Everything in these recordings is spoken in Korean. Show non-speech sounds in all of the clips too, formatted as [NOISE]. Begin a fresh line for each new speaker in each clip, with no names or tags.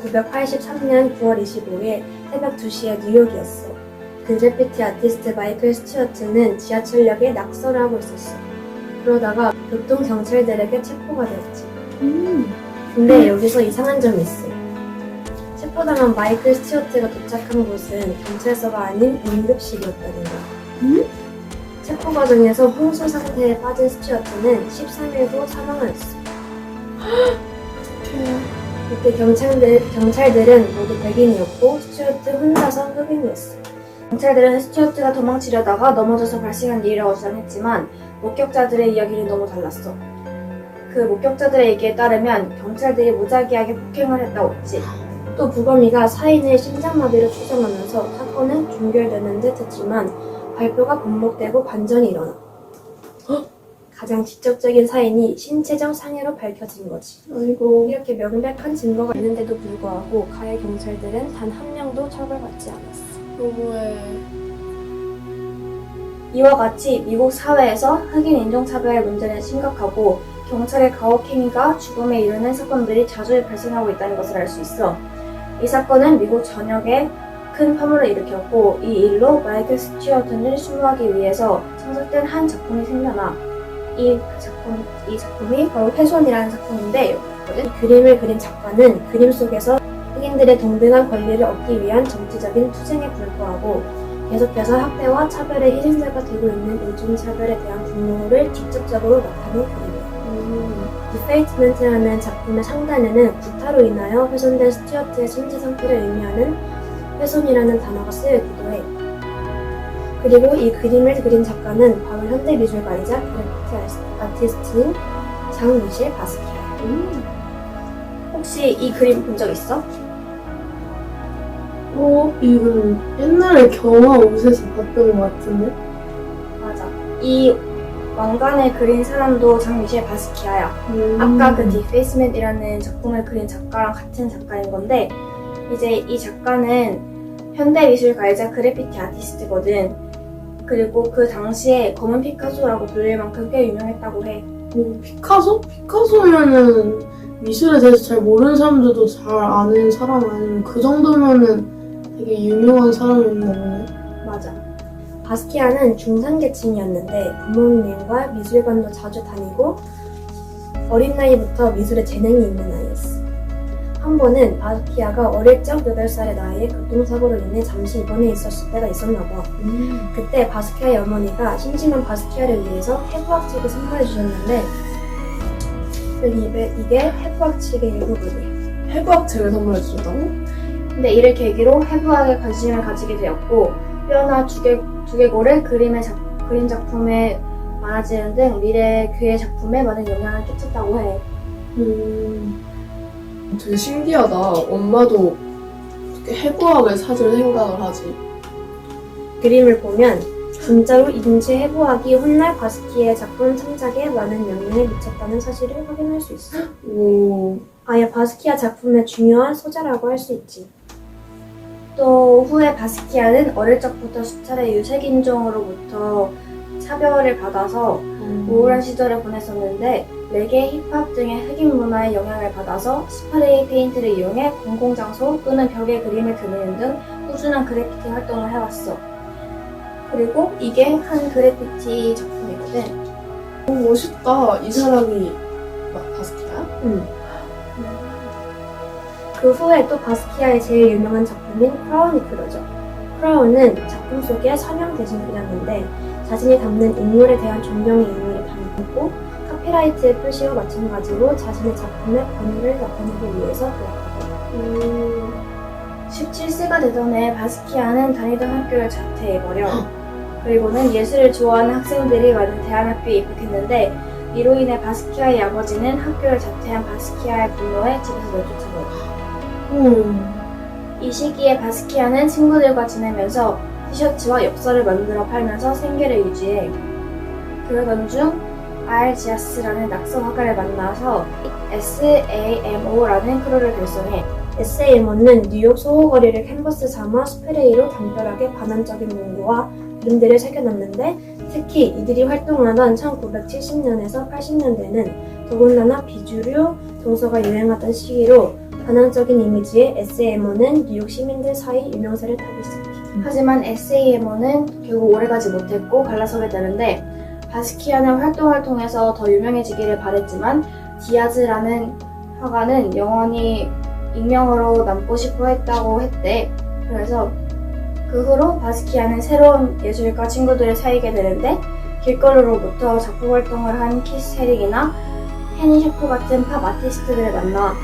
1983년 9월 25일 새벽 2시에 뉴욕이었어. 그래피티 아티스트 마이클 스튜어트는 지하철역에 낙서를 하고 있었어. 그러다가 교통 경찰들에게 체포가 되었지.
음.
근데 여기서 이상한 점이 있어. 체포당한 마이클 스튜어트가 도착한 곳은 경찰서가 아닌 응급실이었다는 거야.
음?
체포 과정에서 홍수 상태에 빠진 스튜어트는 13일 후 사망하였어. 이 때 경찰들, 경찰들은 모두 백인이었고 스튜어트 혼자서 흑인이었어. 경찰들은 스튜어트가 도망치려다가 넘어져서 발생한 일이라고 주장했지만 목격자들의 이야기는 너무 달랐어. 그 목격자들의 얘기에 따르면 경찰들이 무작위하게 폭행을 했다고 했지. 또 부검이가 사인을 심장마비로 추정하면서 사건은 종결되는 듯 했지만 발표가 번복되고 반전이 일어나. 가장 직접적인 사인이 신체적 상해로 밝혀진 거지.
아이고.
이렇게 명백한 증거가 있는데도 불구하고 가해 경찰들은 단 한 명도 처벌받지 않았어.
너무해.
이와 같이 미국 사회에서 흑인 인종차별 문제는 심각하고 경찰의 가혹행위가 죽음에 이르는 사건들이 자주 발생하고 있다는 것을 알 수 있어. 이 사건은 미국 전역에 큰 파문을 일으켰고 이 일로 마이클 스튜어트를 수모하기 위해서 창작된 한 작품이 생겨나 이 작품 이 작품이 바로 훼손이라는 작품인데 이 그림을 그린 작가는 그림 속에서 흑인들의 동등한 권리를 얻기 위한 정치적인 투쟁에 불구하고 계속해서 학대와 차별의 희생자가 되고 있는 인종차별에 대한 분노를 직접적으로 나타낸 그림이에요.
음.
디페이트먼트라는 작품의 상단에는 구타로 인하여 훼손된 스튜어트의 신체 상태를 의미하는 훼손이라는 단어가 쓰여있기도 해. 그리고 이 그림을 그린 작가는 바로 현대 미술가이자 그래피티 아티스트인 장 미셸 바스키야.
음.
혹시 이 그림 본 적 있어?
어, 이건 옛날에 경화 옷에서 봤던 것 같은데?
맞아. 이 왕관을 그린 사람도 장 미셸 바스키아야.
음.
아까 그 디페이스맨이라는 작품을 그린 작가랑 같은 작가인 건데 이제 이 작가는 현대 미술가이자 그래피티 아티스트거든. 그리고 그 당시에 검은 피카소라고 불릴 만큼 꽤 유명했다고 해.
뭐, 피카소? 피카소면은 미술에 대해서 잘 모르는 사람들도 잘 아는 사람 아니면 그 정도면은 되게 유명한 사람이었나 보네.
맞아. 바스키아는 중산계층이었는데 부모님과 미술관도 자주 다니고 어린 나이부터 미술에 재능이 있는 아이였어. 한 번은 바스키아가 어릴 적 8살의 나이에 교통사고로 인해 잠시 입원해 있었을 때가 있었나 봐.
음.
그때 바스키아의 어머니가 심심한 바스키아를 위해서 해부학책을 선물해 주셨는데 이게, 이게 해부학책의 일부분이에요.
해부학책을 선물해 주셨다고?
근데 이를 계기로 해부학에 관심을 가지게 되었고 뼈나 두개, 두개골을 그림의 작, 그림 작품에 많아지는 등 미래 그의 작품에 많은 영향을 끼쳤다고 해.
음. 되게 신기하다. 엄마도 그렇게 해부학을 사줄 생각을 하지.
그림을 보면 진짜로 인체 해부학이 훗날 바스키아의 작품 창작에 많은 영향을 미쳤다는 사실을 확인할 수 있어.
오.
아예 바스키아 작품의 중요한 소재라고 할 수 있지. 또 후에 바스키아는 어릴 적부터 수차례 유색인종으로부터 차별을 받아서 우울한 시절을 보냈었는데 레게, 힙합 등의 흑인 문화의 영향을 받아서 스프레이 페인트를 이용해 공공장소 또는 벽에 그림을 그리는 등 꾸준한 그래피티 활동을 해왔어. 그리고 이게 한 그래피티 작품이거든.
오, 멋있다. 이 사람이 막 바스키야?
음. 그 후에 또 바스키아의 제일 유명한 작품인 크라운이 그려져. 크라운은 작품 속의 선형 대신 그렸는데 자신이 담는 인물에 대한 존경의 의미를 담고 카피라이트의 표시와 마찬가지로 자신의 작품의 권위를 나타내기 위해서 그렸거든.
음.
17세가 되던 해 바스키아는 다니던 학교를 자퇴해버려. 그리고는 예술을 좋아하는 학생들이 많은 대안학교에 입학했는데 이로 인해 바스키아의 아버지는 학교를 자퇴한 바스키아의 분노에 집에서 내쫓아버려.
음.
이 시기에 바스키아는 친구들과 지내면서 티셔츠와 엽서를 만들어 팔면서 생계를 유지해. 그러던 중 알지아스라는 낙서 화가를 만나서 SAMO라는 크루를 결성해. SAMO는 뉴욕 소호 거리를 캔버스 삼아 스프레이로 담벼락에 반환적인 문구와 그림들을 새겨놨는데 특히 이들이 활동하던 1970년에서 80년대는 더군다나 비주류 동서가 유행하던 시기로 반항적인 이미지의 SMO는 뉴욕 시민들 사이 유명세를 타기 시작해.
하지만 SAMO는 결국 오래가지 못했고 갈라서게 되는데 바스키아는 활동을 통해서 더 유명해지기를 바랬지만 디아즈라는 화가는 영원히 익명으로 남고 싶어 했다고 했대. 그래서 그 후로 바스키아는 새로운 예술가 친구들을 사귀게 되는데 길거리로부터 작품 활동을 한 키스 헤릭이나 헤니 셰프 같은 팝 아티스트들을 만나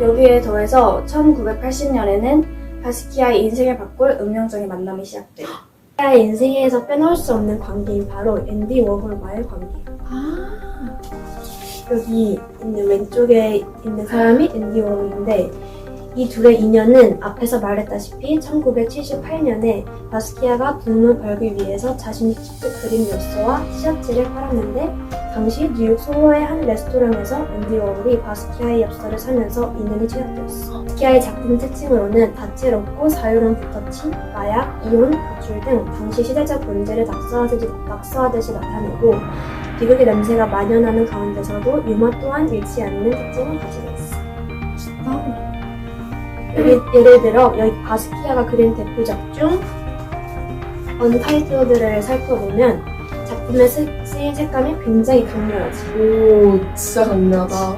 여기에 더해서 1980년에는 바스키아의 인생을 바꿀 운명적인 만남이 시작돼.
바 스키아의 인생에서 빼놓을 수 없는 관계인 바로 앤디 워홀과의 관계예요.
아,
여기 있는 왼쪽에 있는 사람이 앤디 워홀인데 이 둘의 인연은 앞에서 말했다시피 1978년에 바스키아가 돈을 벌기 위해서 자신이 직접 그린 엽서와 티셔츠를 팔았는데 당시 뉴욕 소호의 한 레스토랑에서 앤디 워홀이 바스키아의 엽서를 사면서 인연이 시작되었어. 바스키아의 작품 특징으로는 다채롭고 자유로운 붓터치, 마약, 이혼, 가출 등 당시 시대적 문제를 낙서하듯이, 낙서하듯이 나타내고 비극의 냄새가 만연하는 가운데서도 유머 또한 잃지 않는 특징을 가지고 있어. 예를, 예를 들어 여기 바스키아가 그린 대표작 중 언타이틀드를 살펴보면 작품의 색- 색감이 굉장히 강렬하지.
오, 진짜 강렬하다.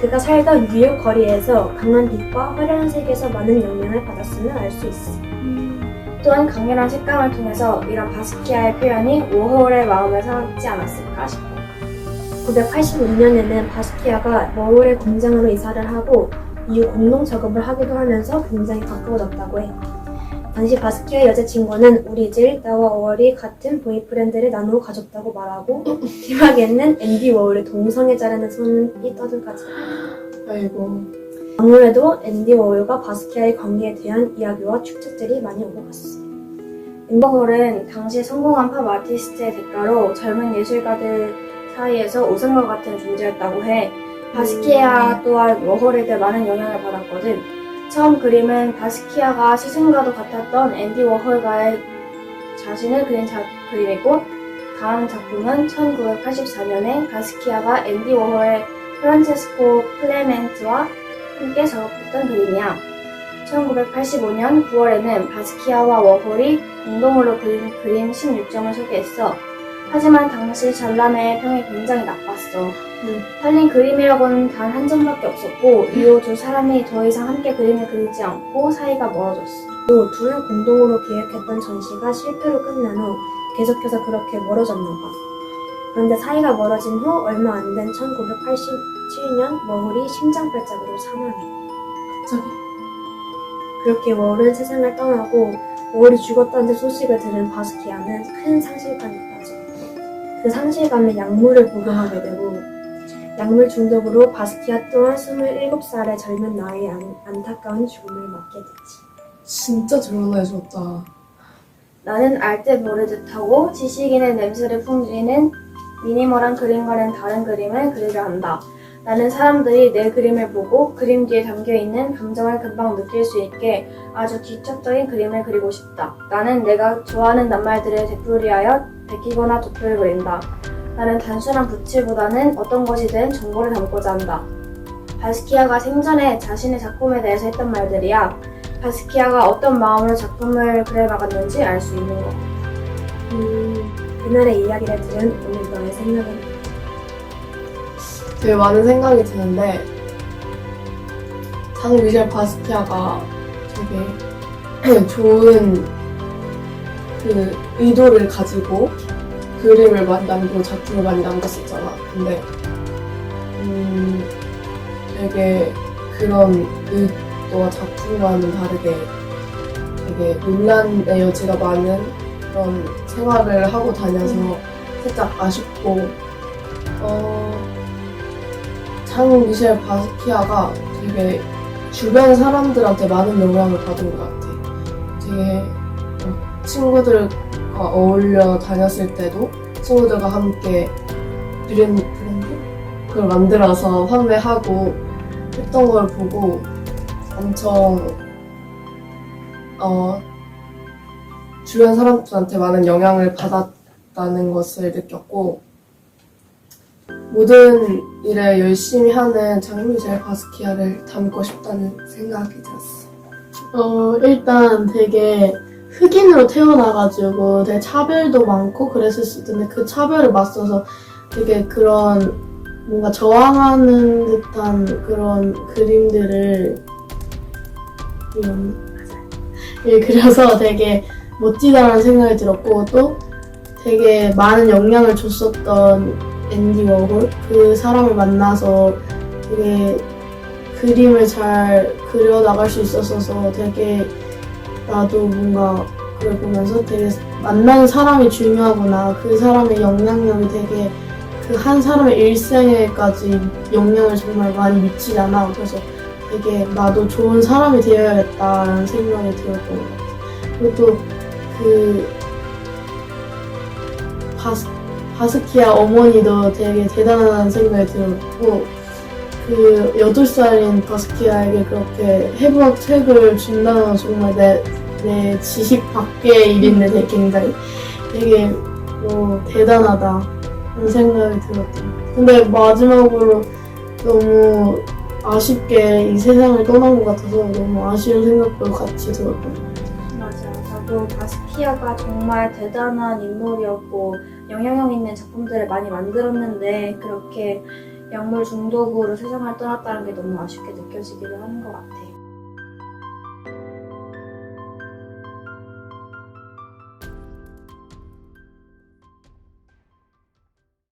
그가 살던 뉴욕 거리에서 강한 빛과 화려한 색에서 많은 영향을 받았음을 알 수 있어.
또한 강렬한 색감을 통해서 이런 바스키아의 표현이 워홀의 마음을 사로잡지 않았을까 싶어.
986년에는 바스키아가 머울의 공장으로 이사를 하고 이후 공동 작업을 하기도 하면서 굉장히 가까워졌다고 해. 당시 바스키아의 여자친구는 우리 질, 나와 어월이 같은 보이프렌드를 나누어 가졌다고 말하고 마지막에는 앤디 워홀의 동성애자라는 소문이 떠들까지.
아이고.
아무래도 앤디 워홀과 바스키아의 관계에 대한 이야기와 추측들이 많이 오갔어.
워홀은 당시 성공한 팝 아티스트의 대가로 젊은 예술가들 사이에서 우상과 같은 존재였다고 해. 바스키아 또한 워홀에게 많은 영향을 받았거든. 처음 그림은 바스키아가 스승과도 같았던 앤디 워홀과의 자신을 그린 자, 그림이고 다음 작품은 1984년에 바스키아가 앤디 워홀의 프란체스코 클레멘트와 함께 작업했던 그림이야. 1985년 9월에는 바스키아와 워홀이 공동으로 그린 그림 16점을 소개했어. 하지만 당시 전람의 평이 굉장히 나빴어.
음.
팔린 그림이라고는 단 한 점밖에 없었고 이후 두 사람이 더 이상 함께 그림을 그리지 않고 사이가 멀어졌어.
또 둘은 공동으로 계획했던 전시가 실패로 끝난 후 계속해서 그렇게 멀어졌나 봐. 그런데 사이가 멀어진 후 얼마 안 된 1987년 워홀이 심장발작으로 사망해.
갑자기?
그렇게 워홀은 세상을 떠나고 워홀이 죽었다는 소식을 들은 바스키아는 큰 상실감이 빠져. 그 상실감에 약물을 복용하게 되고 약물 중독으로 바스키아 또한 27살의 젊은 나이에 안, 안타까운 죽음을 맞게 되지.
진짜 젊어졌다.
나는 알때 모르듯 하고 지식인의 냄새를 풍기는 미니멀한 그림과는 다른 그림을 그리려 한다. 나는 사람들이 내 그림을 보고 그림 뒤에 담겨있는 감정을 금방 느낄 수 있게 아주 기초적인 그림을 그리고 싶다. 나는 내가 좋아하는 낱말들을 되풀이하여 베끼거나 도표를 그린다. 나는 단순한 붓칠보다는 어떤 것이든 정보를 담고자 한다. 바스키아가 생전에 자신의 작품에 대해서 했던 말들이야. 바스키아가 어떤 마음으로 작품을 그려 나갔는지 알 수 있는 것 같아.
음, 그날의 이야기를 들은 오늘 너의 생각은?
되게 많은 생각이 드는데 장 미셸 바스키아가 되게 [CLEARS THROAT] 좋은 그 의도를 가지고 그림을 많이 남기고 작품을 많이 남겼었잖아. 근데 음 되게 그런 의도와 작품과는 다르게 되게 논란의 여지가 많은 그런 생활을 하고 다녀서 살짝 아쉽고 어 장 미셸 바스키아가 되게 주변 사람들한테 많은 영향을 받은 것 같아. 되게 어, 친구들과 어울려 다녔을 때도 친구들과 함께 브랜드, 브랜드? 그걸 만들어서 판매하고 했던 걸 보고 엄청 어, 주변 사람들한테 많은 영향을 받았다는 것을 느꼈고 모든 일에 열심히 하는 장미젤 바스키아를 닮고 싶다는 생각이 들었어.
어, 일단 되게 흑인으로 태어나가지고 되게 차별도 많고 그랬을 수도 있는데 그 차별을 맞서서 되게 그런 뭔가 저항하는 듯한 그런 그림들을 이런 [LAUGHS] 예, 그려서 되게 멋지다라는 생각이 들었고 또 되게 많은 영향을 줬었던 앤디 워홀 그 사람을 만나서 되게 그림을 잘 그려 나갈 수 있었어서 되게 나도 뭔가 그걸 보면서 되게 만나는 사람이 중요하구나. 그 사람의 영향력이 되게 그 한 사람의 일생에까지 영향을 정말 많이 미치잖아. 그래서 되게 나도 좋은 사람이 되어야겠다라는 생각이 들었던 것 같아. 그리고 또 그 바스, 바스키아 어머니도 되게 대단하다는 생각이 들었고 그 8살인 바스키아에게 그렇게 해부학 책을 준다는 건 정말 내, 내 지식 밖의 일인데 되게 굉장히 되게 어, 대단하다 그런 생각이 들었던. 근데 마지막으로 너무 아쉽게 이 세상을 떠난 것 같아서 너무 아쉬운 생각도 같이 들었던 것 같아요.
맞아. 나도 바스키아가 정말 대단한 인물이었고 영향력 있는 작품들을 많이 만들었는데 그렇게 약물 중독으로 세상을 떠났다는 게 너무 아쉽게 느껴지기도 하는 것 같아.